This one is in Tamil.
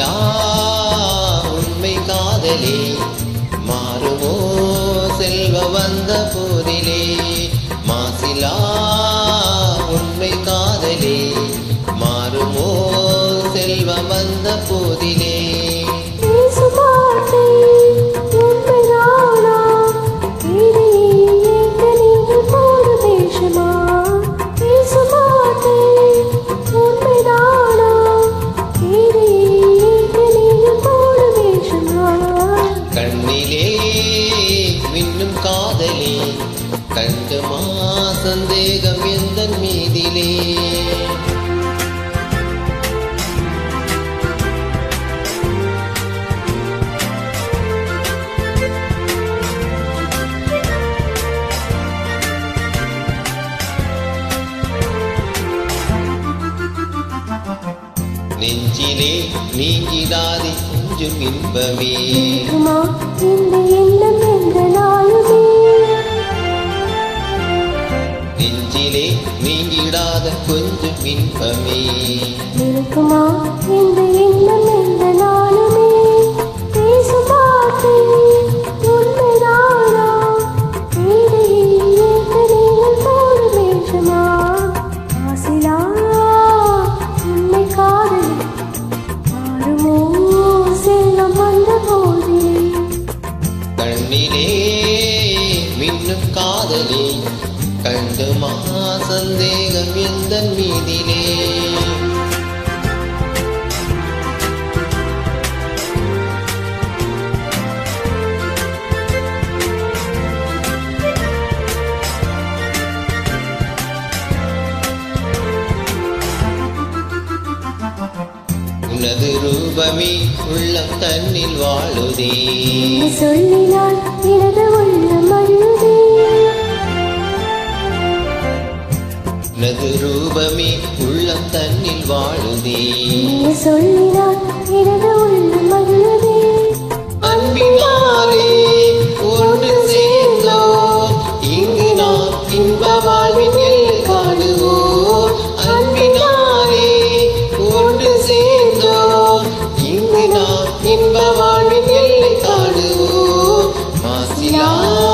மாசிலா உண்மை காதலே. மாறுவோ செல்வ வந்த போதிலே. மாசிலா உண்மை காதலே. மாறுமோ செல்வ வந்த போதிலே. கண்டுமா சந்தேகம் எந்த மீதிலே? நெஞ்சிலே நீங்கிடாதே கொஞ்சம் இன்பமே இருக்குமா நீங்கிடாத கொஞ்சம் இன்பமே. இருக்குமா? கண்டு மகா சந்தேகம் எந்த மீதிலே? உனது ரூபமே உள்ளம் தன்னில் வாழுதே. சொல்லினால் எனது உனது ரூபமே உள்ளம் தன்னில் வாழுதே. சொல்லினான் எனது உள்ளம் மகிழுதே. அன்பினாலே ஒன்று சேர்ந்தோ. இங்கு நாம் இன்ப வாழ்வின் எல்லை காணுவோம் ஒன்று சேர்ந்தோ. இங்கு நாம் இன்ப வாழ்வின் எல்லை மாசிலா